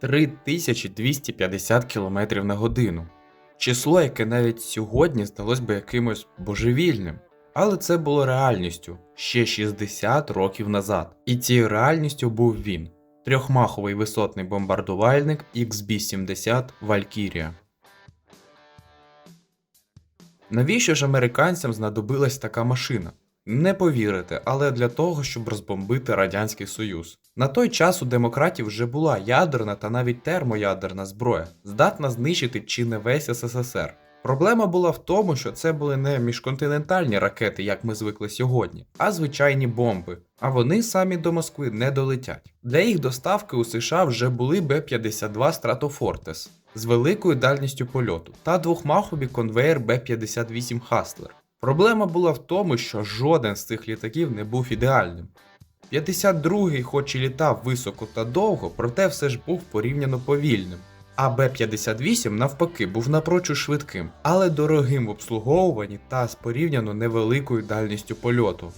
3250 км на годину. Число, яке навіть сьогодні здалось би якимось божевільним. Але це було реальністю ще 60 років назад. І цією реальністю був він трьохмаховий висотний бомбардувальник XB-70 Valkyria. Навіщо ж американцям знадобилась така машина? Не повірите, але для того, щоб розбомбити Радянський Союз. На той час у демократів вже була ядерна та навіть термоядерна зброя, здатна знищити чи не весь СССР. Проблема була в тому, що це були не міжконтинентальні ракети, як ми звикли сьогодні, а звичайні бомби. А вони самі до Москви не долетять. Для їх доставки у США вже були Б-52 Stratofortress з великою дальністю польоту та двохмаховий конвейер Б-58 Hustler. Проблема була в тому, що жоден з цих літаків не був ідеальним. 52-й, хоч і літав високо та довго, проте все ж був порівняно повільним. А Б-58 навпаки був напрочуд швидким, але дорогим в обслуговуванні та з порівняно невеликою дальністю польоту.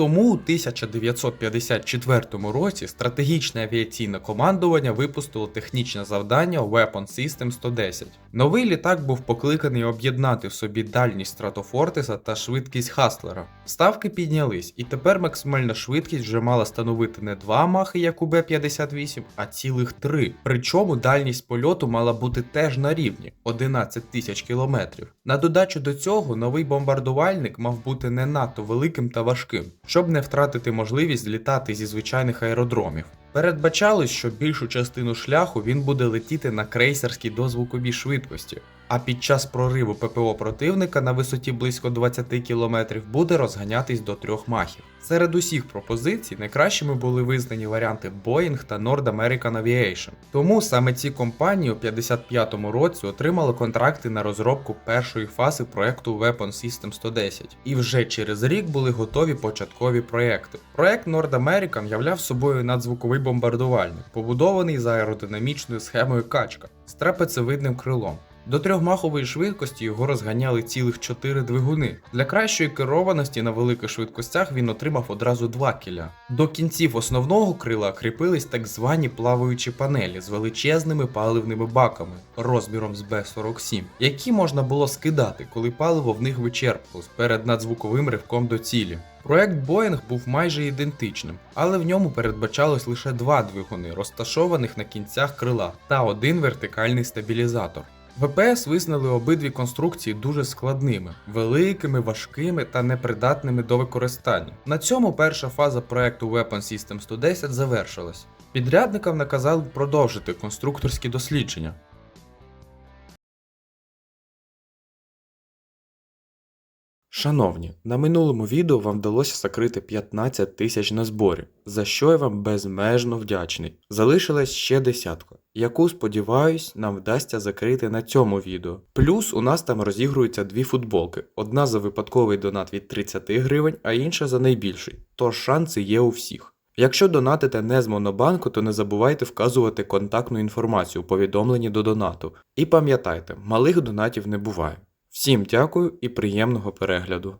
Тому у 1954 році стратегічне авіаційне командування випустило технічне завдання Weapon System 110. Новий літак був покликаний об'єднати в собі дальність Стратофортеса та швидкість Хаслера. Ставки піднялись, і тепер максимальна швидкість вже мала становити не 2 махи, як у Б-58, а цілих 3. Причому дальність польоту мала бути теж на рівні 11 тисяч кілометрів. На додачу до цього новий бомбардувальник мав бути не надто великим та важким, щоб не втратити можливість літати зі звичайних аеродромів. Передбачалось, що більшу частину шляху він буде летіти на крейсерській дозвуковій швидкості, а під час прориву ППО противника на висоті близько 20 км буде розганятись до трьох махів. Серед усіх пропозицій найкращими були визнані варіанти Boeing та Nord American Aviation. Тому саме ці компанії у 55-му році отримали контракти на розробку першої фази проекту Weapon System 110, і вже через рік були готові початкові проекти. Проект Nord American являв собою надзвуковий бомбардувальник, побудований за аеродинамічною схемою качка з трапецевидним крилом. До трьохмахової швидкості його розганяли цілих 4 двигуни. Для кращої керованості на великих швидкостях він отримав одразу два кіля. До кінців основного крила кріпились так звані плаваючі панелі з величезними паливними баками розміром з Б-47, які можна було скидати, коли паливо в них вичерпалось перед надзвуковим ривком до цілі. Проект Boeing був майже ідентичним, але в ньому передбачалось лише два двигуни, розташованих на кінцях крила, та один вертикальний стабілізатор. ВПС визнали обидві конструкції дуже складними, великими, важкими та непридатними до використання. На цьому перша фаза проекту Weapon System 110 завершилась. Підрядникам наказали продовжити конструкторські дослідження. Шановні, на минулому відео вам вдалося закрити 15 тисяч на зборі, за що я вам безмежно вдячний. Залишилась ще десятка, яку, сподіваюсь, нам вдасться закрити на цьому відео. Плюс у нас там розігруються дві футболки: одна за випадковий донат від 30 гривень, а інша за найбільший. Тож шанси є у всіх. Якщо донатите не з Монобанку, то не забувайте вказувати контактну інформацію у повідомленні до донату. І пам'ятайте, малих донатів не буває. Всім дякую і приємного перегляду.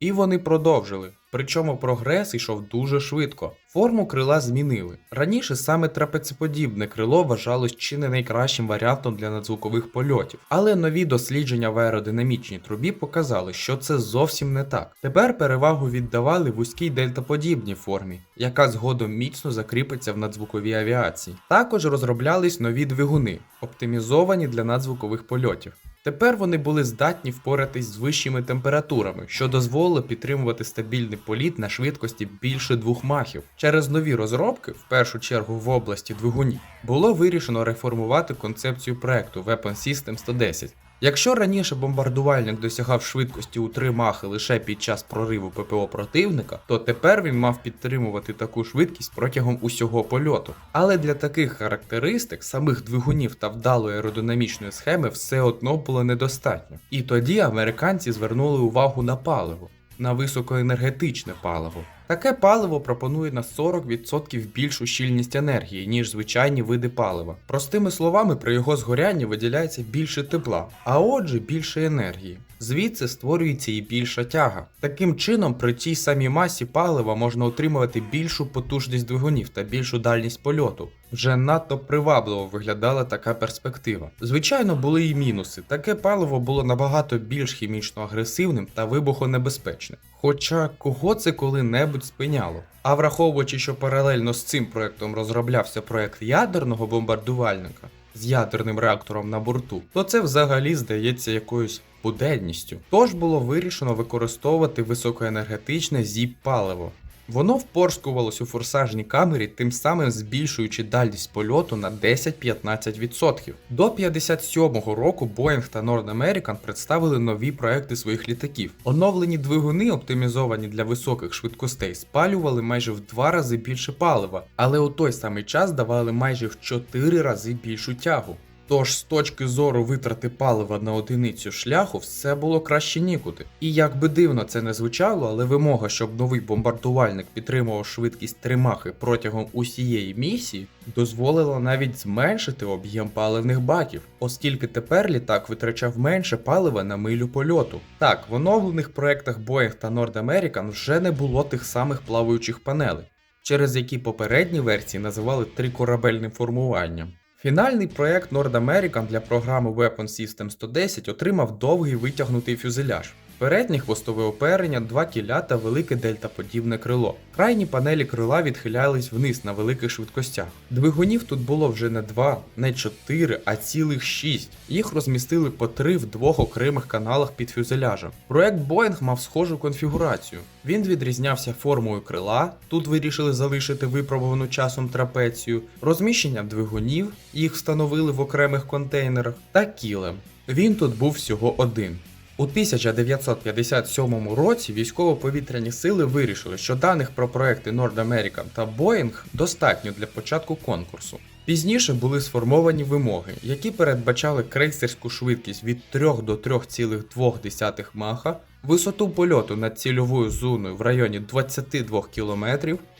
І вони продовжили. Причому прогрес йшов дуже швидко. Форму крила змінили. Раніше саме трапецеподібне крило вважалось чи не найкращим варіантом для надзвукових польотів, але нові дослідження в аеродинамічній трубі показали, що це зовсім не так. Тепер перевагу віддавали вузькій дельтаподібній формі, яка згодом міцно закріпиться в надзвуковій авіації. Також розроблялись нові двигуни, оптимізовані для надзвукових польотів. Тепер вони були здатні впоратись з вищими температурами, що дозволило підтримувати стабільний політ на швидкості більше двох махів. Через нові розробки, в першу чергу в області двигунів, було вирішено реформувати концепцію проекту Weapon System 110. Якщо раніше бомбардувальник досягав швидкості у 3 махи лише під час прориву ППО противника, то тепер він мав підтримувати таку швидкість протягом усього польоту. Але для таких характеристик самих двигунів та вдалої аеродинамічної схеми все одно було недостатньо. І тоді американці звернули увагу на паливо, на високоенергетичне паливо. Таке паливо пропонує на 40% більшу щільність енергії, ніж звичайні види палива. Простими словами, при його згорянні виділяється більше тепла, а отже більше енергії. Звідси створюється і більша тяга. Таким чином, при тій самій масі палива можна отримувати більшу потужність двигунів та більшу дальність польоту. Вже надто привабливо виглядала така перспектива. Звичайно, були і мінуси. Таке паливо було набагато більш хімічно агресивним та вибухонебезпечним. Хоча кого це коли-небудь спиняло. А враховуючи, що паралельно з цим проектом розроблявся проект ядерного бомбардувальника з ядерним реактором на борту, то це взагалі здається якоюсь буденністю. Тож було вирішено використовувати високоенергетичне зіп паливо. Воно впорскувалось у форсажній камері, тим самим збільшуючи дальність польоту на 10-15%. До 57-го року Boeing та Nord American представили нові проекти своїх літаків. Оновлені двигуни, оптимізовані для високих швидкостей, спалювали майже в два рази більше палива, але у той самий час давали майже в 4 рази більшу тягу. Тож з точки зору витрати палива на одиницю шляху все було краще нікуди. І як би дивно це не звучало, але вимога, щоб новий бомбардувальник підтримував швидкість тримахи протягом усієї місії, дозволила навіть зменшити об'єм паливних баків, оскільки тепер літак витрачав менше палива на милю польоту. Так, в оновлених проектах Boeing та Nord American вже не було тих самих плаваючих панелей, через які попередні версії називали трикорабельним формуванням. Фінальний проект Nord American для програми Weapon System 110 отримав довгий витягнутий фюзеляж. Переднє хвостове оперення, два кіля та велике дельтаподібне крило. Крайні панелі крила відхилялись вниз на великих швидкостях. Двигунів тут було вже не два, не чотири, а цілих шість. Їх розмістили по три в двох окремих каналах під фюзеляжем. Проект Boeing мав схожу конфігурацію. Він відрізнявся формою крила, тут вирішили залишити випробувану часом трапецію, розміщенням двигунів, їх встановили в окремих контейнерах, та кілем. Він тут був всього один. У 1957 році військово-повітряні сили вирішили, що даних про проекти Nord American та Boeing достатньо для початку конкурсу. Пізніше були сформовані вимоги, які передбачали крейсерську швидкість від 3 до 3,2 маха, висоту польоту над цільовою зоною в районі 22 км,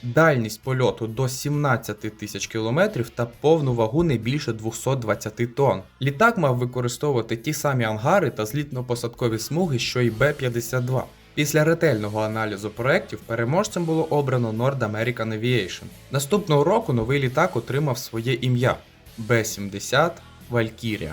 дальність польоту до 17 тисяч км та повну вагу не більше 220 тонн. Літак мав використовувати ті самі ангари та злітно-посадкові смуги, що й Б-52. Після ретельного аналізу проєктів переможцем було обрано Nord American Aviation. Наступного року новий літак отримав своє ім'я Б-70 Valkyria.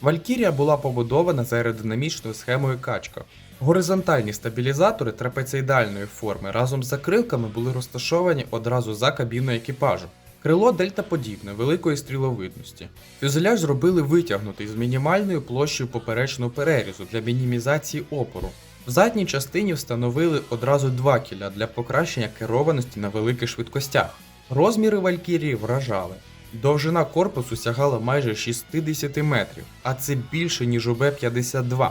Валькірія була побудована за аеродинамічною схемою качка. Горизонтальні стабілізатори трапеціїдальної форми разом з закрилками були розташовані одразу за кабіною екіпажу. Крило дельтаподібне, великої стріловидності. Фюзеляж зробили витягнутий з мінімальною площею поперечного перерізу для мінімізації опору. В задній частині встановили одразу два кіля для покращення керованості на великих швидкостях. Розміри Валькірії вражали. Довжина корпусу сягала майже 60 метрів, а це більше ніж у Б-52,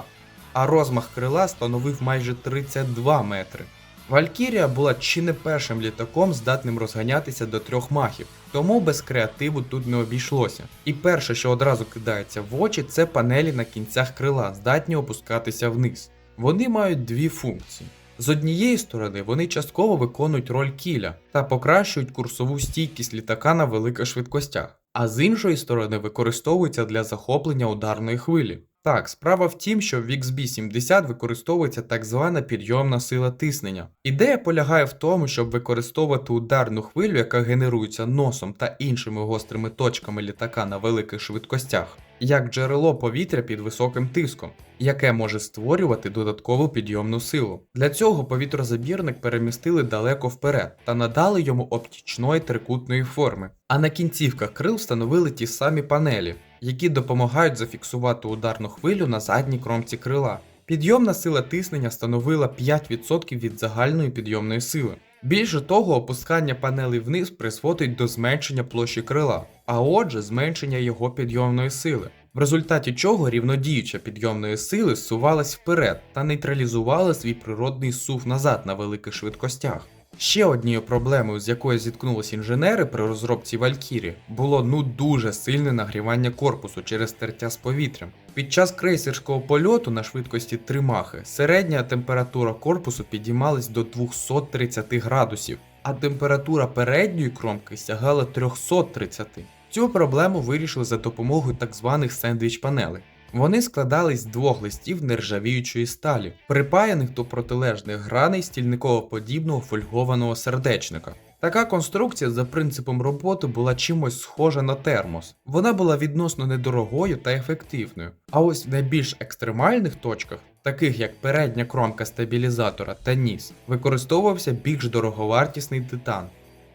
а розмах крила становив майже 32 метри. Валькірія була чи не першим літаком, здатним розганятися до трьох махів, тому без креативу тут не обійшлося. І перше, що одразу кидається в очі, це панелі на кінцях крила, здатні опускатися вниз. Вони мають дві функції. З однієї сторони, вони частково виконують роль кіля та покращують курсову стійкість літака на великих швидкостях, а з іншої сторони використовуються для захоплення ударної хвилі. Так, справа в тім, що в XB70 використовується так звана підйомна сила тиснення. Ідея полягає в тому, щоб використовувати ударну хвилю, яка генерується носом та іншими гострими точками літака на великих швидкостях, як джерело повітря під високим тиском, яке може створювати додаткову підйомну силу. Для цього повітрозабірник перемістили далеко вперед та надали йому оптічної трикутної форми. А на кінцівках крил встановили ті самі панелі, які допомагають зафіксувати ударну хвилю на задній кромці крила. Підйомна сила тиснення становила 5% від загальної підйомної сили. Більше того, опускання панелей вниз призводить до зменшення площі крила, а отже, зменшення його підйомної сили. В результаті чого рівнодіюча підйомної сили зсувалась вперед та нейтралізувала свій природний сув назад на великих швидкостях. Ще однією проблемою, з якою зіткнулися інженери при розробці Валькірі, було ну дуже сильне нагрівання корпусу через тертя з повітрям. Під час крейсерського польоту на швидкості 3 махи середня температура корпусу підіймалась до 230 градусів, а температура передньої кромки сягала 330. Цю проблему вирішили за допомогою так званих сендвіч панелей. Вони складались з двох листів нержавіючої сталі, припаяних до протилежних граней стільниково-подібного фольгованого сердечника. Така конструкція за принципом роботи була чимось схожа на термос. Вона була відносно недорогою та ефективною. А ось в найбільш екстремальних точках, таких як передня кромка стабілізатора та ніс, використовувався більш дороговартісний титан.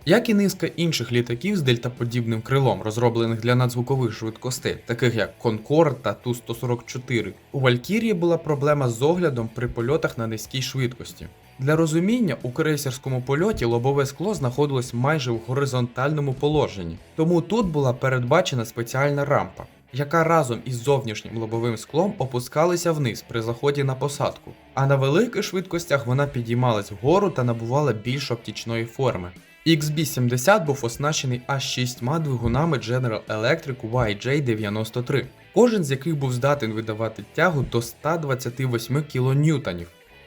Як і низка інших літаків з дельтаподібним крилом, розроблених для надзвукових швидкостей, таких як Concorde та Ту-144, у Валькірії була проблема з оглядом при польотах на низькій швидкості. Для розуміння, у крейсерському польоті лобове скло знаходилось майже в горизонтальному положенні, тому тут була передбачена спеціальна рампа, яка разом із зовнішнім лобовим склом опускалася вниз при заході на посадку, а на великих швидкостях вона підіймалась вгору та набувала більш оптічної форми. XB70 був оснащений аж шістьма двигунами General Electric YJ93, кожен з яких був здатен видавати тягу до 128 кН.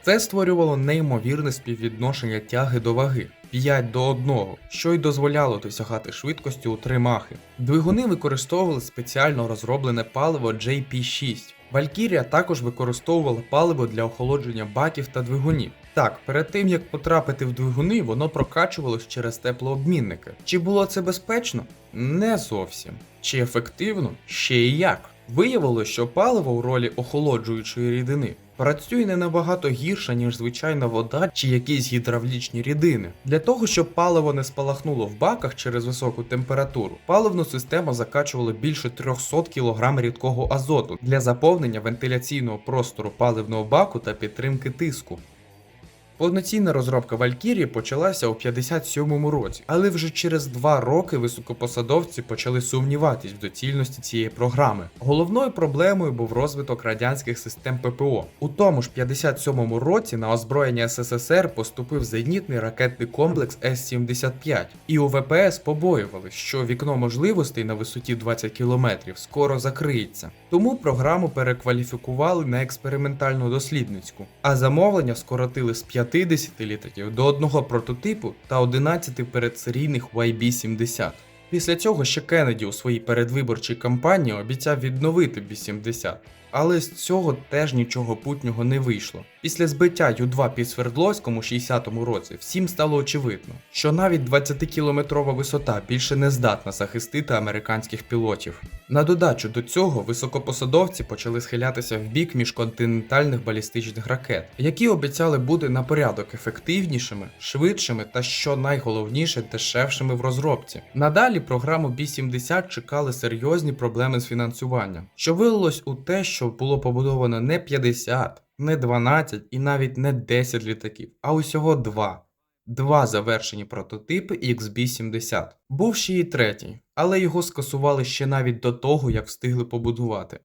Це створювало неймовірне співвідношення тяги до ваги 5 до 1, що й дозволяло досягати швидкості у 3 махи. Двигуни використовували спеціально розроблене паливо JP6. Valkyria також використовувала паливо для охолодження баків та двигунів. Так, перед тим як потрапити в двигуни, воно прокачувалось через теплообмінники. Чи було це безпечно? Не зовсім. Чи ефективно? Ще і як. Виявилося, що паливо у ролі охолоджуючої рідини працює не набагато гірше, ніж звичайна вода чи якісь гідравлічні рідини. Для того, щоб паливо не спалахнуло в баках через високу температуру, паливну систему закачувало більше 300 кг рідкого азоту для заповнення вентиляційного простору паливного баку та підтримки тиску. Повноцінна розробка Валькірії почалася у 57-му році, але вже через два роки високопосадовці почали сумніватись в доцільності цієї програми. Головною проблемою був розвиток радянських систем ППО. У тому ж 57-му році на озброєння СССР поступив зенітний ракетний комплекс С-75, і у ВПС побоювали, що вікно можливостей на висоті 20 км скоро закриється. Тому програму перекваліфікували на експериментальну дослідницьку, а замовлення скоротили з 50 літаків до одного прототипу та 11 передсерійних YB-70. Після цього ще Кеннеді у своїй передвиборчій кампанії обіцяв відновити B-70, але з цього теж нічого путнього не вийшло. Після збиття Ю-2 під Свердловськом у 60-му році всім стало очевидно, що навіть 20-кілометрова висота більше не здатна захистити американських пілотів. На додачу до цього високопосадовці почали схилятися в бік міжконтинентальних балістичних ракет, які обіцяли бути на порядок ефективнішими, швидшими та, що найголовніше, дешевшими в розробці. Надалі програму B-70 чекали серйозні проблеми з фінансуванням, що вилилось у те, що було побудовано не 50, не 12 і навіть не 10 літаків, а усього два. Два завершені прототипи XB-70. Був ще і третій, але його скасували ще навіть до того, як встигли побудувати.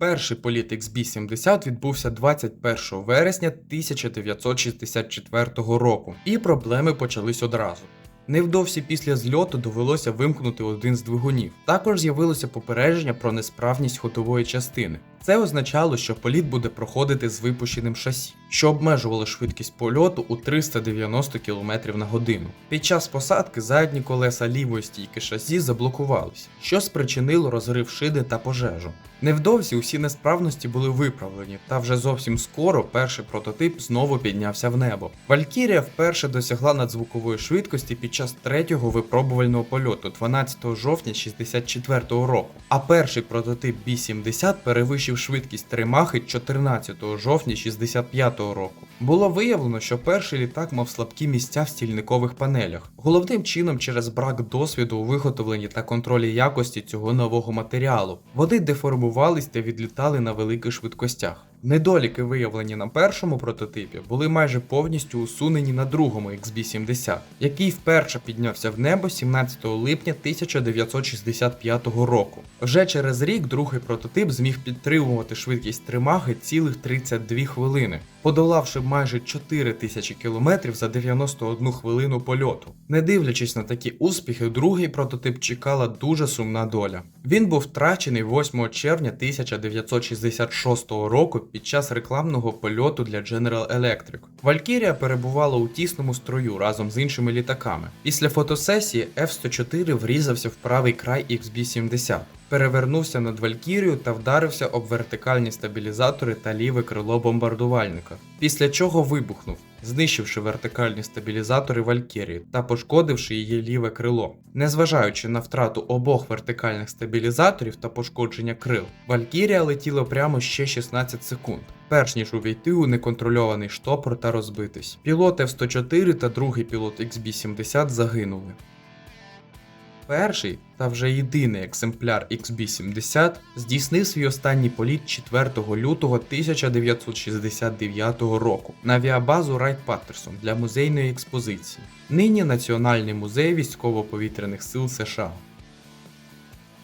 Перший політ XB-70 відбувся 21 вересня 1964 року, і проблеми почались одразу. Невдовзі після зльоту довелося вимкнути один з двигунів. Також з'явилося попередження про несправність ходової частини. Це означало, що політ буде проходити з випущеним шасі, що обмежувало швидкість польоту у 390 км на годину. Під час посадки задні колеса лівої стійки шасі заблокувались, що спричинило розрив шини та пожежу. Невдовзі усі несправності були виправлені, та вже зовсім скоро перший прототип знову піднявся в небо. Валькірія вперше досягла надзвукової швидкості під час третього випробувального польоту 12 жовтня 64 року, а перший прототип B-70 перевищив швидкість тримахи 14 жовтня 65 року. Було виявлено, що перший літак мав слабкі місця в стільникових панелях, головним чином через брак досвіду у виготовленні та контролі якості цього нового матеріалу. Вони деформувались та відлітали на великих швидкостях. Недоліки, виявлені на першому прототипі, були майже повністю усунені на другому XB-70, який вперше піднявся в небо 17 липня 1965 року. Вже через рік другий прототип зміг підтримувати швидкість тримаги цілих 32 хвилини, подолавши майже 4000 км за 91 хвилину польоту. Не дивлячись на такі успіхи, другий прототип чекала дуже сумна доля. Він був втрачений 8 червня 1966 року під час рекламного польоту для General Electric. Valkyria перебувала у тісному строю разом з іншими літаками. Після фотосесії F-104 врізався в правий край XB-70. Перевернувся над Валькірію та вдарився об вертикальні стабілізатори та ліве крило бомбардувальника, після чого вибухнув, знищивши вертикальні стабілізатори Валькірії та пошкодивши її ліве крило. Незважаючи на втрату обох вертикальних стабілізаторів та пошкодження крил, Валькірія летіла прямо ще 16 секунд, перш ніж увійти у неконтрольований штопор та розбитись. Пілот F-104 та другий пілот XB-70 загинули. Перший та вже єдиний екземпляр XB-70 здійснив свій останній політ 4 лютого 1969 року на авіабазу Райт Паттерсон для музейної експозиції. Нині Національний музей військово-повітряних сил США.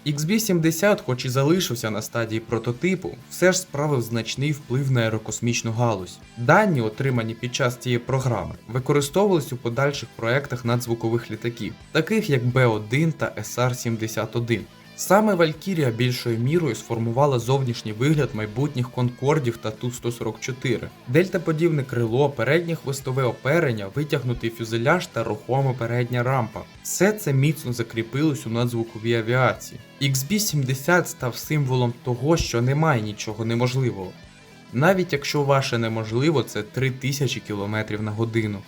XB-70, хоч і залишився на стадії прототипу, все ж справив значний вплив на аерокосмічну галузь. Дані, отримані під час цієї програми, використовувались у подальших проектах надзвукових літаків, таких як Б-1 та СР-71. Саме Валькірія більшою мірою сформувала зовнішній вигляд майбутніх Конкордів та Ту-144. Дельтаподібне крило, переднє хвостове оперення, витягнутий фюзеляж та рухома передня рампа. Все це міцно закріпилось у надзвуковій авіації. XB-70 став символом того, що немає нічого неможливого. Навіть якщо ваше неможливо це 3000 км на годину.